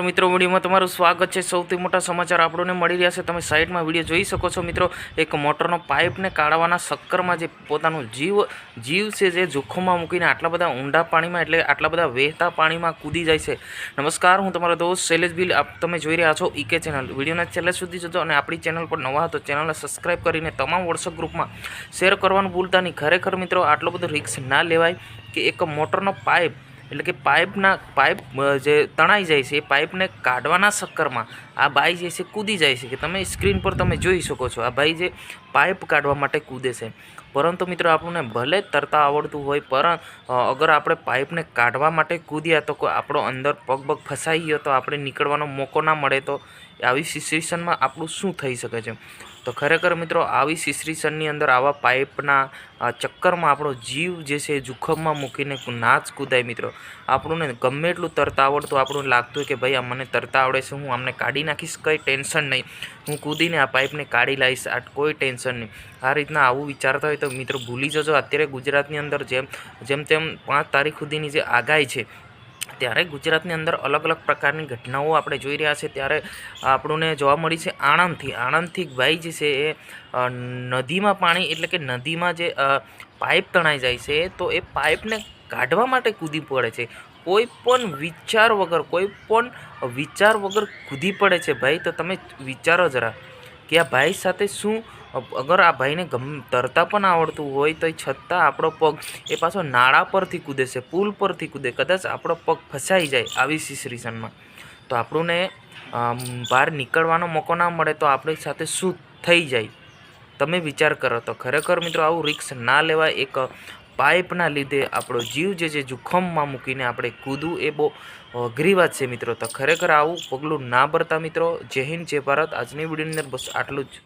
મિત્રો, વિડીયોમાં તમારું સ્વાગત છે. સૌથી મોટા સમાચાર આપણને મળી રહ્યા છે. તમે સાઈડમાં વીડિયો જોઈ શકો છો મિત્રો. એક મોટરનો પાઇપને કાઢવાના ચક્કરમાં જે પોતાનું જીવ જીવ છે જે જોખમમાં મૂકીને આટલા બધા ઊંડા પાણીમાં એટલે આટલા બધા વહેતા પાણીમાં કૂદી જાય છે. નમસ્કાર, હું તમારો દોસ્ત શૈલેષ બિલ તમે જોઈ રહ્યા છો ઈકે ચેનલ. વિડીયોના છેલ્લે સુધી જજો અને આપણી ચેનલ પર નવા હતો ચેનલને સબસ્ક્રાઈબ કરીને તમામ વોટ્સઅપ ગ્રુપમાં શેર કરવાનું ભૂલતા નહીં. ખરેખર મિત્રો, આટલો બધો રિક્સ ના લેવાય કે એક મોટરનો પાઇપ એટલે કે પાઇપના, પાઇપ જે તણાઈ જાય છે એ પાઇપને કાઢવાના ચક્કરમાં આ બાઈ જે છે કૂદી જાય છે, કે તમે સ્ક્રીન પર તમે જોઈ શકો છો. આ ભાઈ જે પાઇપ કાઢવા માટે કૂદે છે. પરંતુ મિત્રો આપણને ભલે તરતા આવડતું હોય, પણ અગર આપણે પાઇપને કાઢવા માટે કૂદ્યા તો આપણો અંદર પગ પગ ફસાઈ ગયો તો આપણે નીકળવાનો મોકો ના મળે તો આવી સિચ્યુએશનમાં આપણું શું થઈ શકે છે? તો ખરેખર મિત્રો, આવી શિશ્રીસનની અંદર આવા પાઇપના ચક્કરમાં આપણો જીવ જે છે જોખમમાં મૂકીને નાચ કૂદાય મિત્રો. આપણને ગમે એટલું તરતા આવડતું, આપણું લાગતું કે ભાઈ આ મને તરતા આવડે છે, હું આમને કાઢી નાખીશ, કંઈ ટેન્શન નહીં. હું કૂદીને આ પાઇપને કાઢી લાવીશ, આ કોઈ ટેન્શન નહીં. આ રીતના આવું વિચારતા હોય તો મિત્રો ભૂલી જજો. અત્યારે ગુજરાતની અંદર જેમ જેમ તેમ પાંચ તારીખ સુધીની જે આગાહી છે ત્યારે ગુજરાતની અંદર અલગ અલગ પ્રકારની ઘટનાઓ આપણે જોઈ રહ્યા છે. ત્યારે આપણને જોવા મળી છે આણંદથી. આણંદથી ભાઈ જે છે એ નદીમાં પાણી એટલે કે નદીમાં જે પાઇપ તણાઈ જાય છે, તો એ પાઇપને કાઢવા માટે કૂદી પડે છે. કોઈ પણ વિચાર વગર, કોઈ પણ વિચાર વગર કૂદી પડે છે ભાઈ. તો તમે વિચારો જરા. કે આ ભાઈ સાથે શું? અગર આ ભાઈને ગમ તરતા પણ આવડતું હોય તો છતાં આપણો પગ એ પાછો નાળા પરથી કૂદે છે, પુલ પરથી કૂદે. કદાચ આપણો પગ ફસાઈ જાય આવી સિચ્યુએશનમાં. તો આપણને બહાર નીકળવાનો મોકો ના મળે તો આપણી સાથે શું થઈ જાય? તમે વિચાર કરો તો. ખરેખર મિત્રો, આવું રિક્સ ના લેવાય. એક પાઇપના લીધે આપણો જીવ જે છે જોખમમાં મૂકીને આપણે કૂદવું એ બહુ અઘરી વાત છે મિત્રો. તો ખરેખર આવું પગલું ના ભરતા મિત્રો. જય હિન્દ, જય ભારત. આજની વિડીયોની અંદર બસ આટલું જ.